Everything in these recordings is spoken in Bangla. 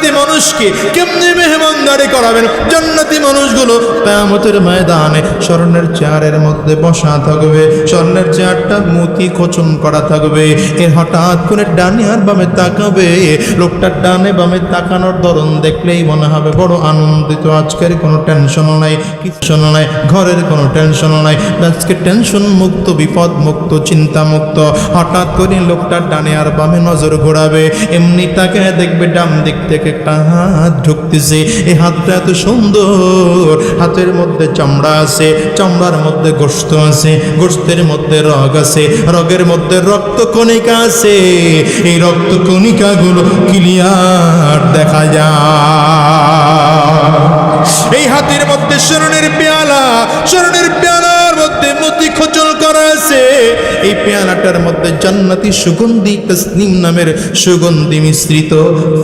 জান্নাতি মানুষকে কেমনি মেহমানদারি করাবেন? জান্নাতি মানুষগুলো কেয়ামতের ময়দানে স্বর্ণের চেয়ারের মধ্যে বসা থাকবে। স্বর্ণের চেয়ারটা মতি খোচন করা থাকবে। এর হঠাৎ করে ডানে আর বামে তাকাবে। লোকটার ডানে বামে তাকানোর ধরন দেখলেই মনে হবে বড় আনন্দিত। আজকের কোনো টেনশনও নাই কিছু নাই, ঘরের কোনো টেনশনও নাই। আজকে টেনশন মুক্ত, বিপদ মুক্ত, চিন্তা মুক্ত। হঠাৎ করে লোকটার ডানে আর বামে নজর ঘোরাবে। এমনি তাকে দেখবে ডান দিক থেকে একটা হাত ঢুকতেছে, এই হাতটা এত সুন্দর। হাতের মধ্যে চামড়া আছে, চামড়ার মধ্যে গোস্ত আছে গোস্তের মধ্যে রগ আছে, রগের মধ্যে রক্ত কণিকা আছে। এই রক্ত কণিকাগুলো ক্লিয়ার দেখা যায়। এই হাতের মধ্যে স্মরণের পেয়ালা স্মরণের পেয়ালার মধ্যে মতি খোচল করা আছে। এই পেয়ালাটার মধ্যে জান্নাতি সুগন্ধি তসনিম নামের সুগন্ধি মিশ্রিত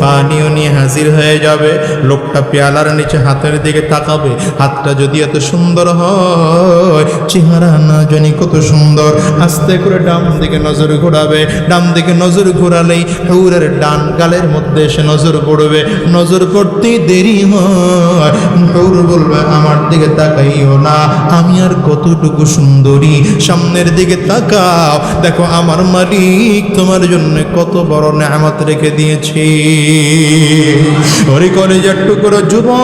পানীয় নিয়ে হাজির হয়ে যাবে। লোকটা পেয়ালার নিচে হাতের দিকে তাকাবে। হাতটা যদি এত সুন্দর হয়, চেহারা না জানি কত সুন্দর। আস্তে করে ডান দিকে নজর ঘোরাবে। ডান দিকে নজর ঘোরালেই হৌরের ডান গালের মধ্যে এসে নজর পড়বে। নজর পড়তেই দেরি হয়। হৌর বলবে, আমার দিকে তাকাইও না। আমি আর কতটুকু সুন্দরী, সামনের দিকে তাকাও। দেখো, আমার মালিক তোমার জন্য কত বড় নামাত রেখে দিয়েছি। ওরে কলেজার টুকরো যুবক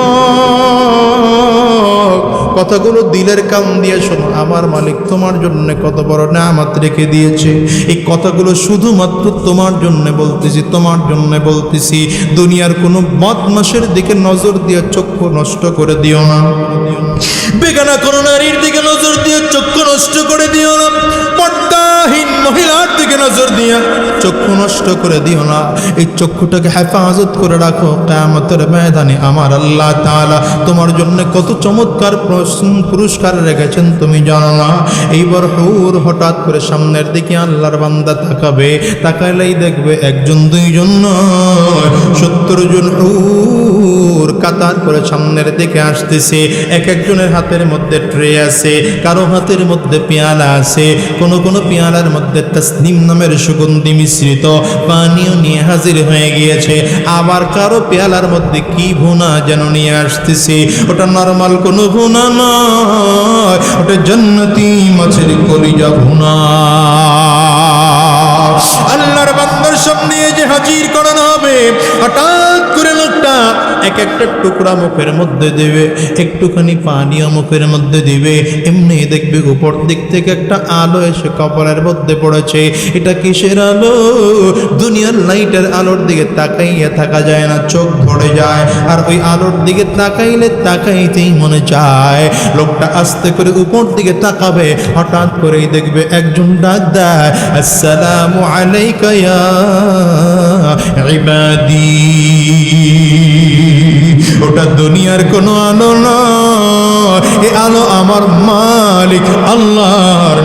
কথাগুলো দিলের কান দিয়ে শোনো। আমার মালিক তোমার জন্য কত বড় নামাত রেখে দিয়েছে। এই কথাগুলো শুধুমাত্র তোমার জন্য বলতেছি, তোমার জন্য বলতেছি। দুনিয়ার কোনো বদমাসের দিকে নজর দিয়ে চক্ষু নষ্ট করে দিও না। বেগানা কোনো নারীর দিকে নজর দিয়ে চক্ষু নষ্ট করে দিও না। পর্দাহীন মহিলার দিকে নজর দিয়ে চক্ষু নষ্ট করে দিও না। এই চক্ষুটাকে হেফাজত করে রাখো। কেয়ামতের ময়দানে আমার আল্লাহ তোমার জন্য কত চমৎকার পুরস্কার রেখেছেন, তুমি জানো না। এইবার হুর হঠাৎ করে সামনের দিকে আল্লাহর বান্দা তাকাবে, তাকাইলেই দেখবে একজন, দুইজন নয়, সত্তর জন হুর কাতার করে সামনের দিকে আসতেছে। এক একজনের হাতের মধ্যে ট্রে আছে, কারও হাতের মধ্যে পেয়ালা আছে। কোন কোন পেয়ালার মধ্যে তসনিম নামের সুগন্ধি মিশ্রিত পানীয় নিয়ে হাজির হয়ে গিয়েছে। আবার কারও পেয়ালার মধ্যে কি ভুনা যেন নিয়ে আসতেছে, ওটা নর্মাল কোনো ভুনা ওটা জন্নতি মাছের কলিজা ভুনা। আল্লাহর বান্দার সামনে যে হাজির করানো হবে হঠাৎ করে লোকটা এক একটা টুকরা মুখের মধ্যে দেবে, একটুখানি পানীয় মুখের মধ্যে দিবে। এমনি দেখবে উপর দিক থেকে একটা আলো এসে কপালের মধ্যে পড়েছে। এটা কিসের আলো? দুনিয়ার লাইটের আলোর দিকে তাকাইয়া থাকা যায় না, চোখ ধরে যায়। আর ওই আলোর দিকে তাকাইলে তাকাইতেই মনে চায়, লোকটা আস্তে করে উপর দিকে তাকাবে, হঠাৎ করেই দেখবে একজন ডাক দেয়, আসসালামু আলাইকা ইবাদি। ওটা দুনিয়ার কোনো আলো না এ আলো আমার মালিক, আল্লাহর।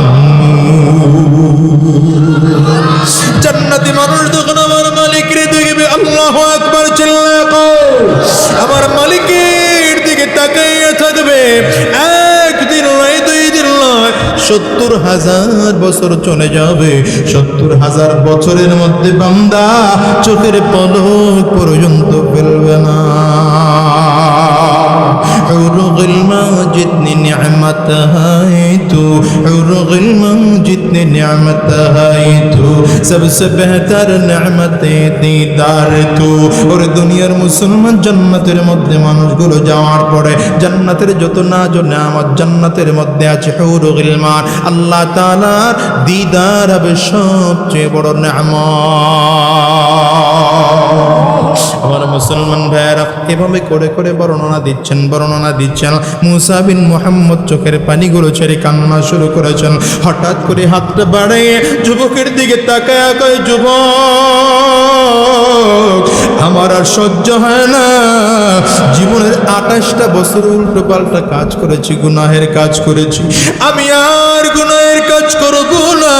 জান্নাতি মানুষ যখন আমার মালিক রে দেখবে, আল্লাহ একবার চিল্লা আমার মালিকের দিকে তাকাইয়া থাকবে। সত্তর হাজার বছর চলে যাবে, সত্তর হাজার বছরের মধ্যে বান্দা চোখের পলক পর্যন্ত ফেলবে না। عرغ المجد نعمت ہے تو عروق المجد نعمت ہے تو سب سے بہتر نعمت دیدار تو. اور দুনিয়ার মুসলমান জান্নাতের মধ্যে মানুষগুলো যাওয়ার পরে জান্নাতের যত নাজ নামত জান্নাতের মধ্যে আছে হৌরুল মান আল্লাহ তালার দিদার হবে সবচেয়ে বড় নামত আমার মুসলমান ভাইয়েরা, এভাবে করে করে বর্ণনা দিচ্ছেন বর্ণনা দিচ্ছেন। মুসা বিন মোহাম্মদ চোখের পানিগুলো ছেড়ে কান্না শুরু করেছেন। হঠাৎ করে হাতটা বাড়িয়ে যুবকের দিকে তাকায়, কয়, যুবক, আমার আর সহ্য হয় না। জীবনের আঠাশটা বছর উল্টো পাল্টা কাজ করেছি, গুনাহের কাজ করেছি। আমি আর গুনাহের কাজ করব না।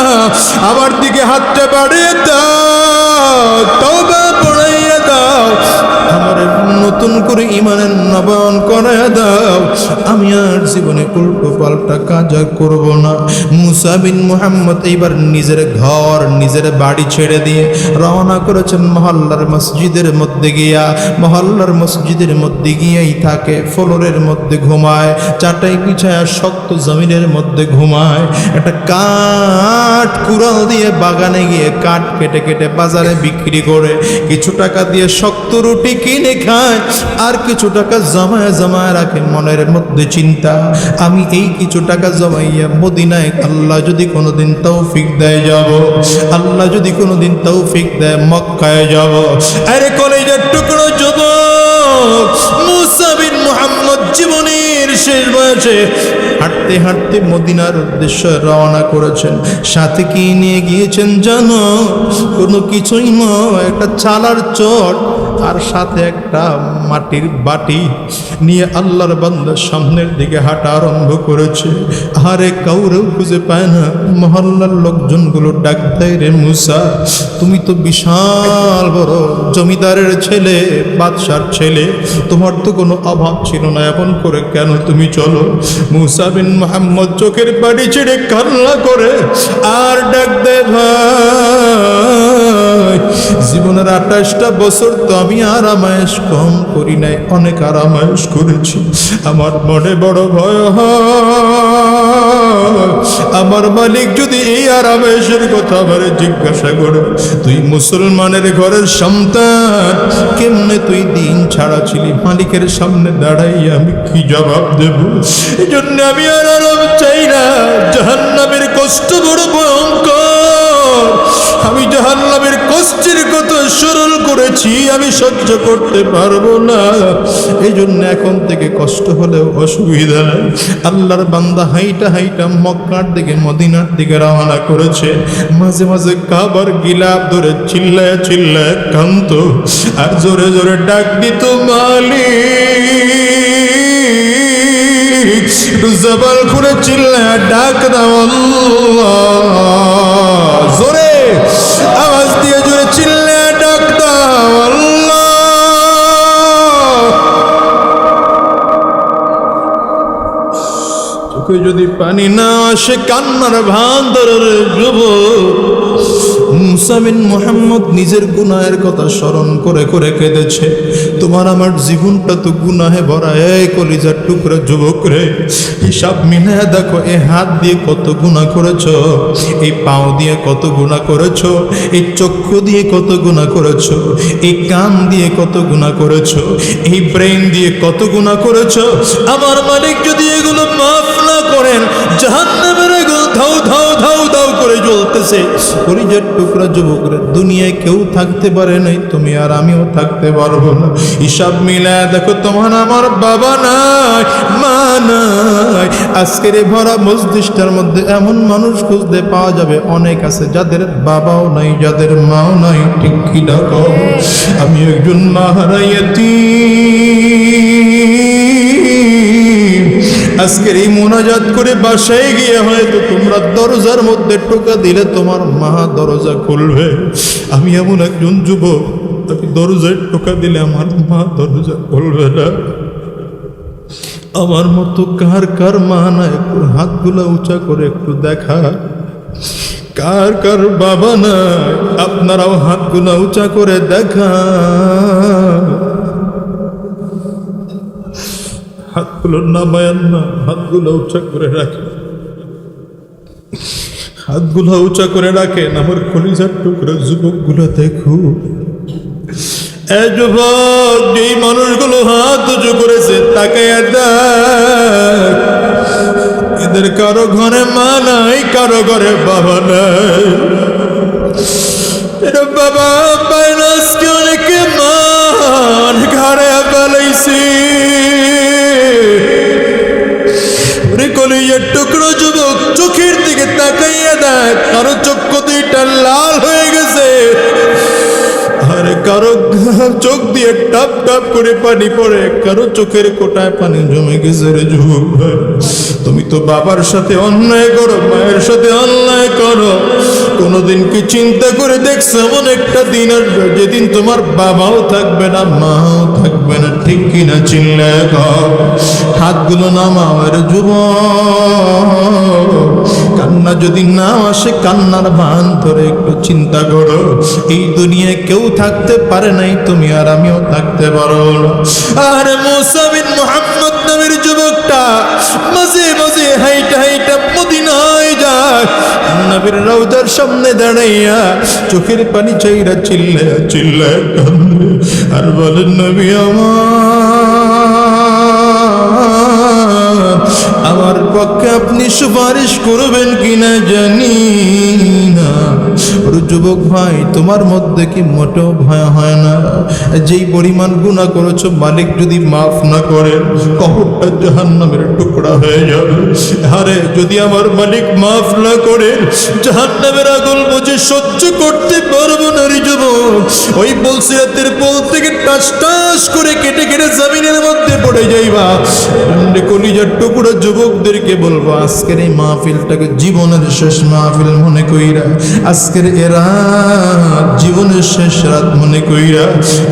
আমার দিকে হাতটা বাড়িয়ে দাও তবা পড়াইয়া দাও আমার নতুন করে ইমানের নবায়ন করে দাও। আমি আর জীবনে উল্টো পাল্টা কাজ আর করব না। মুসা মোহাম্মদ মুহাম্মদ এইবার নিজের ঘর, নিজের বাড়ি ছেড়ে দিয়ে রওনা করেছেন মহল্লার মসজিদের মধ্যে গিয়া। মহল্লার মসজিদের মধ্যে গিয়েই থাকে, ফ্লোরের মধ্যে ঘুমায় চাটাই বিছায়া শক্ত জমিনের মধ্যে ঘুমায়। একটা কাঠ কুড়াল দিয়ে বাগানে গিয়ে কাঠ কেটে কেটে বাজারে বিক্রি করে, কিছু টাকা দিয়ে শক্ত রুটি কিনে খায়। আর কিছু টাকা জমায় জমায় রাখে মনের মধ্যে চিন্তা। আমি এই কিছু টাকা জমাইয়া মদিনায় আল্লাহ যদি কোনোদিন তৌফিক দেয় যাব, আল্লাহ যদি কোনোদিন তৌফিক দেয় মক্কায় যাব। আরে কলেজের টুকরো যুবক, মুসা বিন মুহাম্মদ জীবনের শেষ বয়সে হাঁটতে হাঁটতে মদিনার উদ্দেশ্যে রওনা করেছেন। সাথে কি নিয়ে গিয়েছেন জানো? কোনো কিছুই নয়, একটা চালার চট। আর সাথে একটা মাটির বাটি নিয়ে আল্লাহর বান্দার সামনের দিকে হাঁটা আরম্ভ করেছে। আরে কাউরেও খুঁজে পায় না। মহল্লার লোকজনগুলো ডাক দেয়, রে মুসা, তুমি তো বিশাল বড় জমিদারের ছেলে, বাদশার ছেলে। তোমার তো কোনো অভাব ছিল না, এমন করে কেন তুমি চলো? মুসা বিন মোহাম্মদ চোখের বাড়ি ছেড়ে কান্না করে, আর ডাক দে ভাই জীবনের আঠাশটা বছর তো আমি আরামায়েশ কম করি নাই, অনেক আরামায়েশ করেছি। আমার মনে বড় ভয় আমার মালিক যদি এই আরামেশের কথা আমার জিজ্ঞাসা করে, তুই মুসলমানের ঘরের সন্তান, কেমনে তুই দিন ছাড়া ছিলি মালিকের সামনে দাঁড়াই আমি কি জবাব দেব? এই জন্য আমি আর আরাম চাই সহ্য করতে পারব না। এই জন্য এখন থেকে কষ্ট হলেও অসুবিধা নাই। আল্লাহর বান্দা হাইটা হাইটা মক্কার দিকে, মদিনার দিকে রওনা করেছে। মাঝে মাঝে কাবার গিলাপ ধরে চিল্লায় চিল্লায় কান্ত আর জোরে জোরে ডাক দিত একটু জবাল খুলে চিল্লায় ডাক দাও জোরে চোখে যদি পানি না আসে কান্নার ভান ধরে যুব মুসাবিন মোহাম্মদ নিজের গুনাহের কথা স্মরণ করে করে কেঁদেছে। তোমার আমার জীবনটা তো গুনাহে ভরা এই কলিজার টুকরা যুবক রে। হিসাব মিলে দেখো, এ হাত দিয়ে কত গুণা করেছ? এই পাও দিয়ে কত গুণা করেছ? এই চক্ষু দিয়ে কত গুণা করেছ? এই কান দিয়ে কত গুণা করেছ? এই ব্রেন দিয়ে কত গুণা করেছ? আমার মালিক যদি এগুলো মাফ করেন, জাহান্নামের এগুলো ধাউ ধাউ ধাউ ধাউ করে জ্বলতেছে। পরিজার টুকরা যুবকরা, দুনিয়ায় কেউ থাকতে পারে নাই, তুমি আর আমিও থাকতে পারব না। হিসাব মিলায় দেখো তোমার আমার বাবা নাই, মা নাই। আজকের এই ভরা মসজিদটার মধ্যে এমন মানুষ খুঁজতে পাওয়া যাবে, অনেক আছে যাদের বাবাও নাই, যাদের মাও নাই। ঠিক কি ডাকো? আমি একজন মা হারাইয়াতি আজকের এই মোনাজাত করে বাসায় গিয়ে হয়তো তোমরা দরজার মধ্যে টোকা দিলে তোমার মা দরজা খুলবে। আমি এমন একজন যুবক আমি দরজায় টোকা দিলে আমার মা দরজা খুলবে না। আমার মতো কার কার মা না একটু হাতগুলো উঁচা করে একটু দেখা। কার কার বাবা না আপনারাও হাতগুলো উঁচা করে দেখা। হাতগুলো নামায়ান না, হাতগুলো উঁচা করে রাখে। হাতগুলো উঁচা করে রাখেন আমার কলিজার টুকরো যুবকগুলো দেখো। যুবক, যেই মানুষগুলো হাত উঁচু করেছে, তাকে এদের কারও ঘরে মা নাই, কারও ঘরে বাবা নাই। বাবা পায় না চোখ দিয়ে টাপ টাপ করে পানি পড়ে কারও চোখের কোটায় পানি জমে গেছে রে যুবক ভাই। তুমি তো বাবার সাথে অন্যায় করো, মায়ের সাথে অন্যায় করো কোনোদিন কি চিন্তা করে দেখছ? এমন একটা দিন আসবে, যেদিন তোমার বাবাও থাকবে না, মাও থাকবে না, ঠিক কিনা চিল্লা হাতগুলো নামাও এর যুব কান্না যদি না আসে, কান্নার ভান ধরে একটু চিন্তা করো। এই দুনিয়ায় কেউ থাকতে পারে নাই, তুমি আর আমিও থাকতে পারো। আর মুসাবিন মোহাম্মদ নামের যুবকটা মাঝে মাঝে হাইটা হাইটা মদিনায় যায় নবীর রৌদার সামনে দাঁড়াইয়া চোখের পানি চাইরা চিল্লে চিল্লে আর বলেন নবী আমার আমার পক্ষে আপনি সুপারিশ করবেন কিনা জানি না। যুবক ভাই, তোমার মধ্যে কি মোটেও ভয় হয় না? যেই পরিমাণ গুণা করেছ, মালিক যদি মাফ না করে কবরটা জাহান্নামের টুকরা হয়ে যাবে। আরে, যদি আমার মালিক মাফ না করে, জাহান্নামের আগুন বুঝে সহ্য করতে পারব না রে যুবক। ওই বলছে রাতের পল থেকে টাস টাস করে কেটে কেটে জমিনের মধ্যে পড়ে যাইবা। কলিজার টুকরো যুবকদেরকে বলব, আজকের এই মাহফিলটাকে জীবনের শেষ মাহফিল মনে কইরা, আজকের এরা জীবনের শেষ রাত মনে কইরা,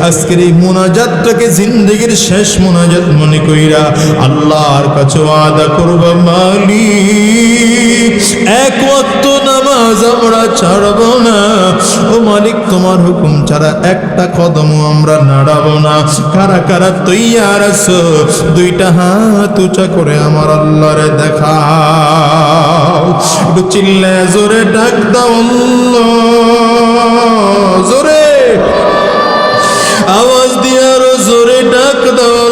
আজকের এই মোনাজাতটাকে জিন্দগির শেষ মোনাজাত মনে কইরা আল্লাহর কাছে আদা করবা মালিক। এক ওয়াক্ত নামাজ আমরা ছাড়ব না। ও মালিক, তোমার হুকুম ছাড়া একটা কদমও আমরা নাড়াবো না। কারা কারা তৈয়ার আছো, দুইটা হাত উঁচা করে আমার আল্লাহরে দেখা একটু চিল্লে জোরে ডাক দাও। জোরে আওয়াজ দিয়ে আরও জোরে ডাক দাও।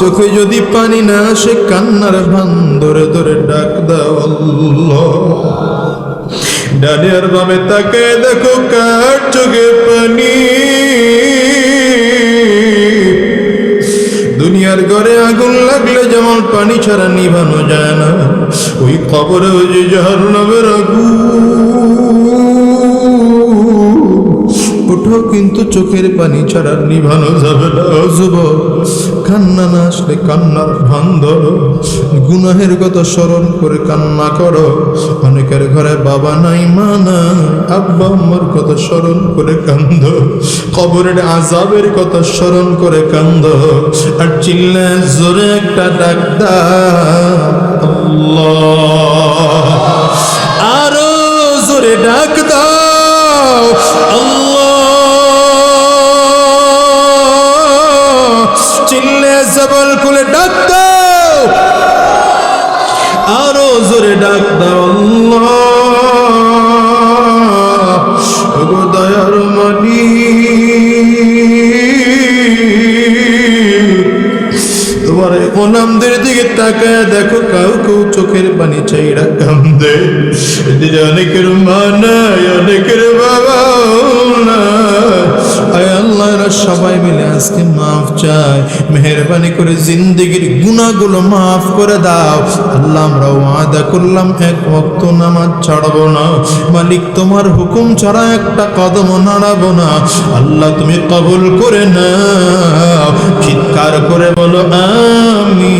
চোখে যদি পানি না আসে, কান্নার ভান ধরে ধরে ডাক দাও। ডানে আর বামে তাকে দেখো কার চোখে পানি দুনিয়ার ঘরে আগুন লাগলে যেমন পানি ছাড়া নিভানো যায় না, ওই কবরে ওই যে জাহার নামের আগুন। ওঠো কিন্তু চোখের পানি ছাড়া নিভানো যাবে না কান্না না আসলে কান্নার ভান ধরো গুনাহের কথা স্মরণ করে কান্না করো। অনেকের ঘরে বাবা নাই, মা না আব্বা আম্মার কথা স্মরণ করে কান্দ। কবরের আজাবের কথা স্মরণ করে কান্দ। আর চিল্লে জোরে একটা ডাক আরও জোরে ডাক দাও, আল্লাহ। জবল খুলে ডাক আরও জোরে ডাক দাও দয়ার মানি তোমার গোলামদের দিকে তাকায় দেখো, কাউ কেউ চোখের পানি চাইরা কান্দে। এদিকে অনেকের মা নাই, অনেকের বাবা। আয় আল্লাহ এরা সবাই মিলে আজকে মাফ চাই মেহরবানি করে জিন্দগির গুণাগুলো মাফ করে দাও। আল্লাহ আমরা ওয়াদা করলাম, এক ভক্ত নামাজ ছাড়বো না। মালিক, তোমার হুকুম ছাড়া একটা কদম নাড়াবো না। আল্লাহ, তুমি কবুল করে নাও। চিৎকার করে বলো আমি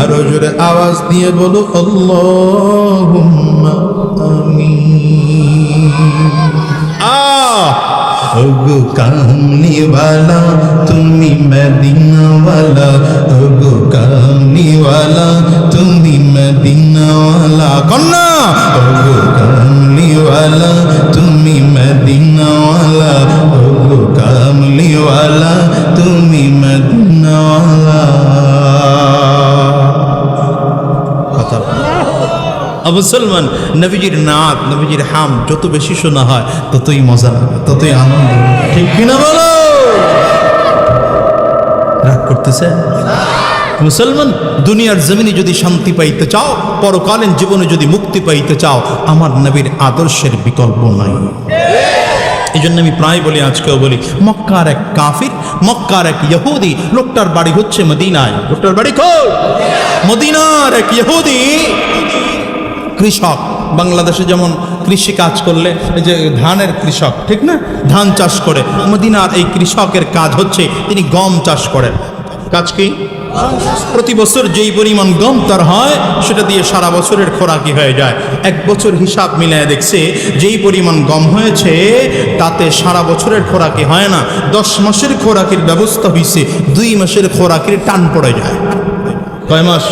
আরও জোরে আওয়াজ দিয়ে বলো আল্লাহ ওগো কামনিওয়ালা তুমি মদিনাওয়ালা। ওগো কামনিওয়ালা তুমি মদিনাওয়ালা। কন্যা, ওগো কামনিওয়ালা তুমি মদিনাওয়ালা। ওগো কামলিওয়ালা তুমি মদিনাওয়ালা। মুসলমান নবীজির নাচ নবীজির হাম যত বেশি শোনা হয়, ততই মজা লাগে, ততই আনন্দ ঠিক কিনা বলো? রাগ করতেছে মুসলমান, দুনিয়ার জমিনে যদি শান্তি পাইতে চাও, পরকালীন জীবনে যদি মুক্তি পাইতে চাও, আমার নবীর আদর্শের বিকল্প নাই। এই জন্য আমি প্রায় বলি, আজকেও বলি, মক্কার এক কাফির, মক্কার এক ইহুদি, লোকটার বাড়ি হচ্ছে মদিনায়। লোকটার বাড়ি কো মদিনার এক ইহুদি কৃষক। বাংলাদেশে যেমন কৃষি কাজ করলে যে ধানের কৃষক, ঠিক না? ধান চাষ করে। মদিনার এই কৃষকের কাজ হচ্ছে তিনি গম চাষ করেন। কাজ কি? প্রতি বছর যেই পরিমাণ গম তার হয়, সেটা দিয়ে সারা বছরের খোরাকি হয়ে যায়। এক বছর হিসাব মিলায় দেখছে, যেই পরিমাণ গম হয়েছে, তাতে সারা বছরের খোরাকি হয় না। দশ মাসের খোরাকির ব্যবস্থা হয়েছে দুই মাসের খোরাকির টান পড়ে যায়। কয় মাস।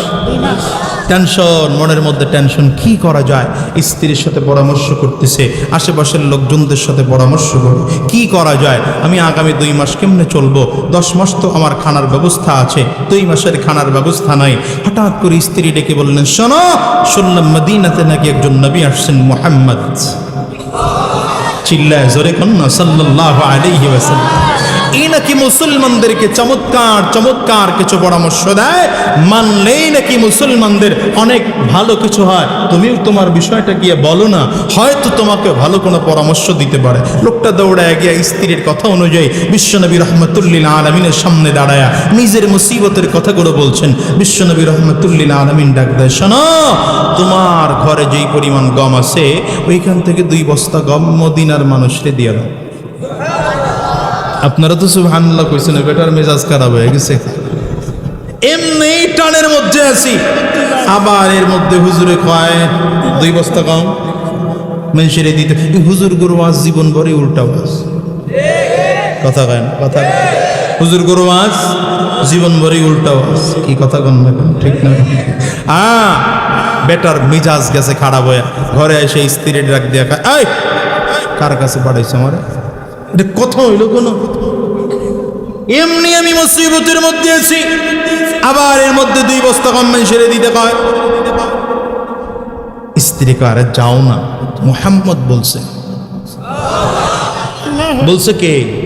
টেনশন, মনের মধ্যে টেনশন, কি করা যায়? স্ত্রীর সাথে পরামর্শ করতেছে, আশেপাশের লোকজনদের সাথে পরামর্শ করে, কি করা যায়? আমি আগামী দুই মাস কেমনে চলবো? দশ মাস তো আমার খানার ব্যবস্থা আছে, দুই মাসের খানার ব্যবস্থা নাই। হঠাৎ করে স্ত্রী ডেকে বললেন, শোনো, শুনলাম মদিনাতে নাকি একজন নবী আসছেন, মোহাম্মদ। চিল্লায়, জোরে কন্যা সাল্লাহ আলাইহি এই নাকি মুসলমানদেরকে চমৎকার চমৎকার কিছু পরামর্শ দেয়? মানলেই নাকি মুসলমানদের অনেক ভালো কিছু হয়। তুমিও তোমার বিষয়টা গিয়ে বলো না। হয়তো তোমাকে ভালো কোনো পরামর্শ দিতে পারে। লোকটা দৌড়ায় গিয়ে স্ত্রীর কথা অনুযায়ী বিশ্বনবী রহমতুল্লিল আলমিনের সামনে দাঁড়ায়া নিজের মুসিবতের কথাগুলো বলছেন। বিশ্বনবী রহমতুল্লিল আলমিন ডাক দেয় তোমার ঘরে যেই পরিমাণ গম আছে, ওইখান থেকে দুই বস্তা গম মদিনার মানুষকে দিয়ে দাও। আপনারা তো সুবহানাল্লাহ কইছেন, বেটার মেজাজ খারাপ হয়ে গেছে। এমনি টানের মধ্যে আছি। আবার এর মধ্যে হুজুরে কয়, দুই বস্তা কম। মেনসিরে দিতে হুজুর গুরু আজ জীবন ভরে উল্টা বাস। কথা কয় না, কথা হুজুর গুরু আজ জীবন ভরে উল্টা বাস। কি কথা কন না কন? ঠিক না আ বেটার মিজাজ গেছে খারাপ হয়ে। ঘরে এসে স্ত্রীর ডাক দিয়া কার কাছে পাঠাইছে আমারে? এটা কথা হইল কোনো? এমনি আমি মুসিবতের মধ্যে আছি। আবার এর মধ্যে দুই বস্তা কম্বাইন সেরে দিতে কয়। স্ত্রী কারে যাও না। মোহাম্মদ বলছে। বলছে কে?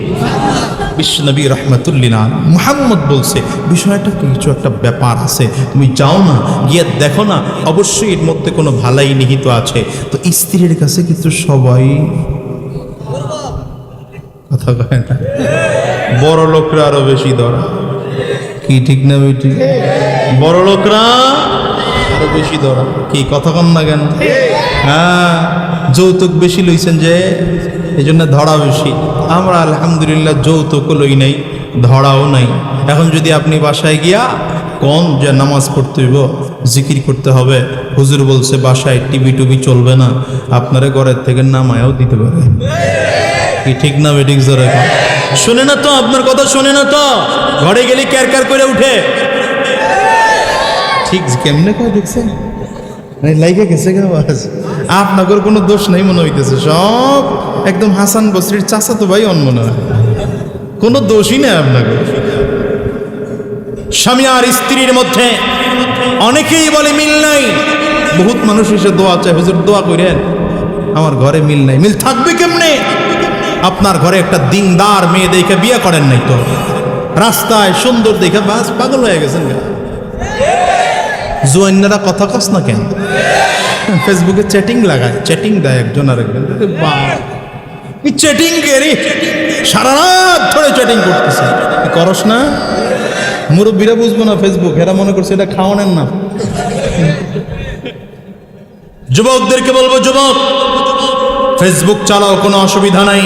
বিশ্বনবী রহমতুল্লিনা মুহাম্মদ বলছে, বিষয়টা কিছু একটা ব্যাপার আছে। তুমি যাও না, গিয়ে দেখো না। অবশ্যই এর মধ্যে কোনো ভালাই নিহিত আছে। তো স্ত্রীর কাছে কিন্তু সবাই কথা কয় না। বড় লোকরা আরও বেশি ধরা। কি ঠিক না বেটি বড় লোকরা আরও বেশি ধরা। কি কথা কন না কেন? হ্যাঁ যৌতুক বেশি লইছেন যে এই জন্য ধরা বেশি। আমরা আলহামদুলিল্লাহ যৌতুক লই নাই, ধরাও নাই। এখন যদি আপনি বাসায় গিয়া কোন যে নামাজ পড়তে হইব, জিকির করতে হবে। হুজুর বলছে, বাসায় টিভি টুবি চলবে না, আপনারা ঘরের থেকে নামায়াও দিতে পারে। কি ঠিক না বেঠিক জোরে কন। শুনে না তো, আপনার কথা শুনে না তো। ঘরে গেলে ক্যার ক্যার করে উঠে। ঠিক কেমনে কয় দেখছেন? লাইকে গেছে গা আওয়াজ? আপনাদের কোনো দোষ নাই মনে হইতেছে, সব একদম হাসান বসরির চাচা তো ভাই অন মনে হয়। কোনো দোষই নেই আপনাকে স্বামী আর স্ত্রীর মধ্যে অনেকেই বলে মিল নাই। বহুত মানুষ এসে দোয়া চায়, হুজুর, দোয়া করেন আমার ঘরে মিল নাই। মিল থাকবে কেমনে? আপনার ঘরে একটা দিনদার মেয়ে দেখে বিয়ে করেন নাই তো? রাস্তায় সুন্দর দেখে বাস পাগল হয়ে গেছেন গা। কথা কস না কেন? ফেসবুকে চ্যাটিং লাগায়, চ্যাটিং দেয় একজন আরে এই চ্যাটিং কে রে? সারা রাত ধরে চ্যাটিং করতেছে। করস না? মুরব্বীরা বুঝব না ফেসবুক এরা মনে করছে এটা খাওয়ানোর না। যুবকদেরকে বলব, যুবক ফেসবুক চালাও, কোনো অসুবিধা নাই।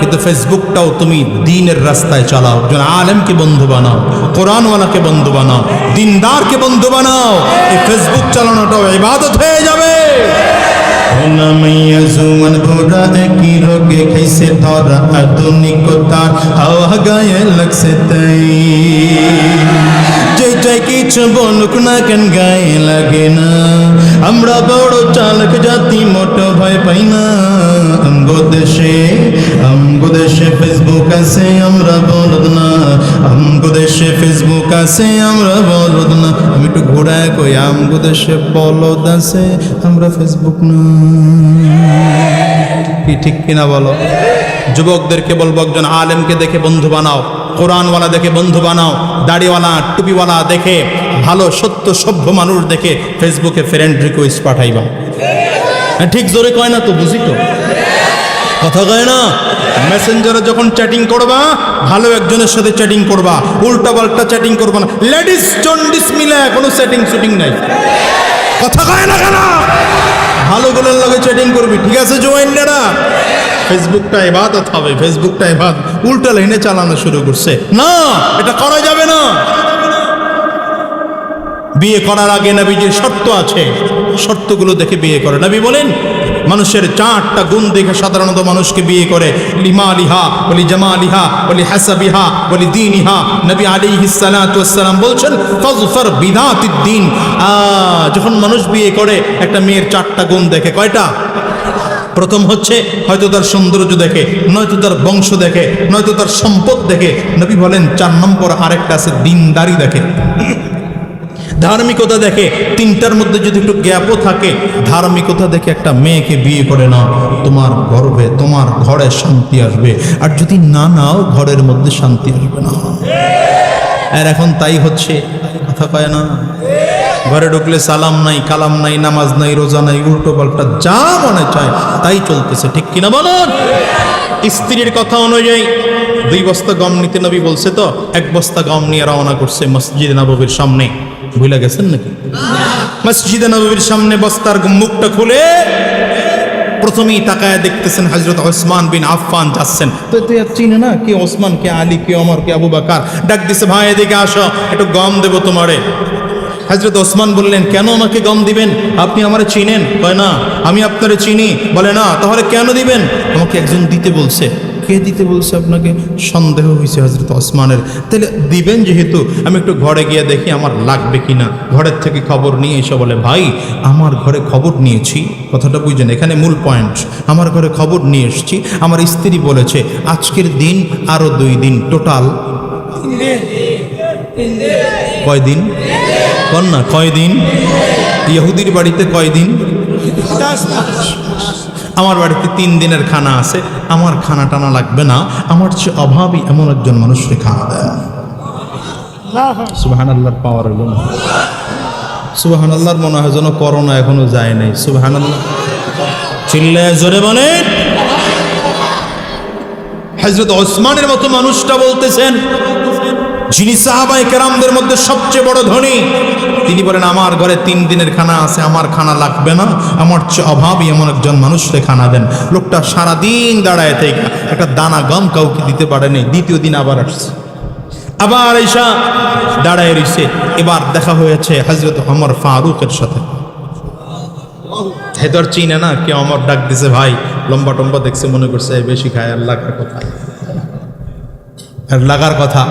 কিন্তু ফেসবুকটাও তুমি দিনের রাস্তায় চালাও। একজন আলেমকে বন্ধু বানাও, কোরআনওয়ালাকে বন্ধু বানাও, দিনদারকে বন্ধু বানাও। এই ফেসবুক চালানোটাও ইবাদত হয়ে যাবে। মাইয়া জুয়ান ঘোড়া একই রোগে খাইছে ধরা আধুনিকতার হাওয়া গায়ে লাগছে তাই যেটাই কিছু বলুক না কেন গায়ে লাগে না আমরা বড় চালক জাতি, মোটো ভয় পাই না। আমগো দেশে আমগো দেশে ফেসবুক আছে, আমরা বলদ না। আমগো দেশে ফেসবুক আছে, আমরা বলদ না। আমি একটু ঘোড়ায় কই, আমগো দেশে বলদ আছে, আমরা ফেসবুক না। কি ঠিক কিনা বলো? যুবকদেরকে বলব, একজন আলেমকে দেখে বন্ধু বানাও। কোরআনওয়ালা দেখে বন্ধু বানাও। দাড়িওয়ালা, টুপিওয়ালা দেখে ভালো, সত্য, সভ্য মানুষ দেখে ফেসবুকে ফ্রেন্ড রিকোয়েস্ট পাঠাইবা। হ্যাঁ ঠিক জোরে কয় না তো, বুঝি তো? কথা কয় না? মেসেঞ্জারে যখন চ্যাটিং করবা, ভালো একজনের সাথে চ্যাটিং করবা, উল্টা পাল্টা চ্যাটিং করবা না। লেডিস জন্ডিস মিলে কোনো সেটিং শুটিং নাই। কথা কয় না কেন? ভালোগুলোর লগে চ্যাটিং করবি, ঠিক আছে জোয়াইন্ডারা ফেসবুকটা এবাদত হবে ফেসবুকটা এবাদ উল্টা লাইনে চালানো শুরু করছে। না, এটা করা যাবে না। বিয়ে করার আগে নবীজির শর্ত আছে, শর্তগুলো দেখে বিয়ে করে। নবী বলেন, মানুষের চারটা গুণ দেখে সাধারণত মানুষকে বিয়ে করে। লিমা লিহা বলি জামা লিহা বলি হাসাবিহা, বলি দিন ইহা নবী আলী হিসালাম বলছেন, ফজফর বিধাতিদ্দিন যখন মানুষ বিয়ে করে, একটা মেয়ের চারটা গুণ দেখে। কয়টা? প্রথম হচ্ছে, হয়তো তার সৌন্দর্য দেখে, নয়তো তার বংশ দেখে, নয়তো তার সম্পদ দেখে। নবী বলেন, চার নম্বর আরেকটা আছে, দিনদারি দেখে। ধার্মিকতা দেখে তিনটার মধ্যে যদি একটু গ্যাপও থাকে, ধার্মিকতা দেখে একটা মেয়েকে বিয়ে করে নাও, তোমার গর্বে তোমার ঘরে শান্তি আসবে। আর যদি না নাও, ঘরের মধ্যে শান্তি আসবে না। আর এখন তাই হচ্ছে কথা কয় না। ঘরে ঢুকলে সালাম নাই, কালাম নাই, নামাজ নাই, রোজা নাই, উল্টো পাল্টা যা মনে চায় তাই চলতেছে, ঠিক কিনা বলুন? স্ত্রীর কথা অনুযায়ী দুই বস্তা গম নিতে নবী বলছে তো, এক বস্তা গম নিয়ে রওনা করছে মসজিদ নববীর সামনে। ভুলে গেছেন নাকি? মসজিদে নববীর সামনে বস্তার মুখটা খুলে প্রথমেই তাকায় দেখতেছেন হজরত ওসমান বিন আফফান যাচ্ছেন। তো তুই আর চিনে না কে ওসমান, কে আলী, কে অমর কে আবু বাকার? ডাক দিছে, ভাই, এদিকে আসো, একটু গম দেবো তোমারে। হজরত ওসমান বললেন, কেন আমাকে গম দিবেন? আপনি আমারে চিনেন? কয়, না, আমি আপনারে চিনি। বলে, না, তাহলে কেন দিবেন? আমাকে একজন দিতে বলছে। কে দিতে বলছে আপনাকে? সন্দেহ হয়েছে হজরত ওসমানের। তাহলে দিবেন যেহেতু, আমি একটু ঘরে গিয়ে দেখি আমার লাগবে কিনা। ঘরের থেকে খবর নিয়ে এসে বলে, ভাই, আমার ঘরে খবর নিয়েছি। কথাটা বুঝছেন এখানে মূল পয়েন্ট। আমার ঘরে খবর নিয়ে এসেছি। আমার স্ত্রী বলেছে, আজকের দিন আরও দুই দিন টোটাল কয়দিন? কন্যা, কয়দিন? ইহুদির বাড়িতে কয়দিন? আমার বাড়িতে তিন দিনের খানা আছে। আমার খানা টানা লাগবে না। আমার চেয়ে অভাবই এমন একজন মানুষকে খানা দেয় সুবাহান আল্লাহর পাওয়ার হলো না। সুবাহান আল্লাহর মনে হয় যেন করোনা এখনও যায় নাই। সুবাহান আল্লাহ চিল্লে জোরে বলেন হজরত ওসমানের মতো মানুষটা বলতেছেন যিনি সাহাবাই কেরামদের মধ্যে সবচেয়ে বড় ধনী, তিনি বলেন, আমার ঘরে তিন দিনের খানা আছে, আমার খানা লাগবে না। আমার অভাবই এমন একজন মানুষকে খানা দেন। লোকটা সারাদিন দাঁড়ায় থেকে একটা দানা গম কাউকে দিতে পারেনি। দ্বিতীয় দিন আবার আসছে। আবার এসা দাঁড়ায় রইছে এবার দেখা হয়েছে হজরত অমর ফারুকের সাথে। হেদর চিনে না? কে অমর ডাক দিছে, ভাই, লম্বা টম্বা দেখছে, মনে করছে বেশি খায়, আর লাগার কথা। আর লাগার কথা।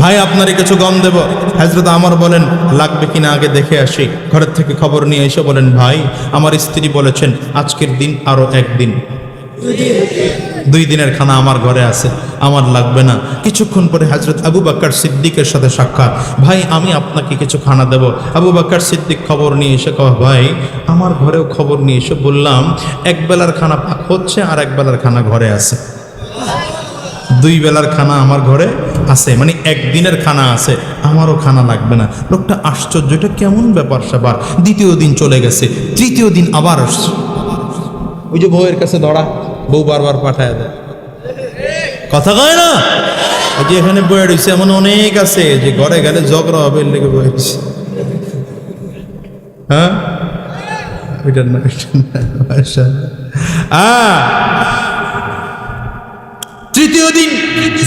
ভাই আপনারই কিছু গম দেব। হাজরত আমার বলেন, লাগবে কিনা আগে দেখে আসি। ঘরের থেকে খবর নিয়ে এসে বলেন, ভাই, আমার স্ত্রী বলেছেন, আজকের দিন আরও একদিন। দুই দিনের খানা আমার ঘরে আছে, আমার লাগবে না। কিছুক্ষণ পরে হজরত আবু বাক্কার সিদ্দিকের সাথে সাক্ষাৎ, ভাই, আমি আপনাকে কিছু খানা দেব। আবু বাক্কার সিদ্দিক খবর নিয়ে এসে কহ ভাই, আমার ঘরেও খবর নিয়ে এসে বললাম, এক বেলার খানা পাক হচ্ছে আর এক বেলার খানা ঘরে আছে। দুই বেলার খানা আমার ঘরে আছে মানে একদিনের খানা আছে, আমারও খানা লাগবে না। লোকটা আশ্চর্য, এটা কেমন ব্যাপার স্যাপার? দ্বিতীয় দিন চলে গেছে, তৃতীয় দিন আবার আসছে। ওই যে বউয়ের কাছে ধরা, বউ বারবার পাঠায় দেয়। কথা কয় না? যে এখানে বয়ে রয়েছে এমন অনেক আছে যে ঘরে গেলে ঝগড়া হবে লেগে বয়ে রয়েছে হ্যাঁ? ওইটার না ওইটার না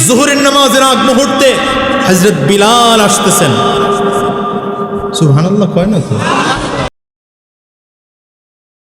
জোহরের নামাজের আগ মুহূর্তে হজরত বিলাল আসতেছেন। সুবহানাল্লাহ কয় না তো?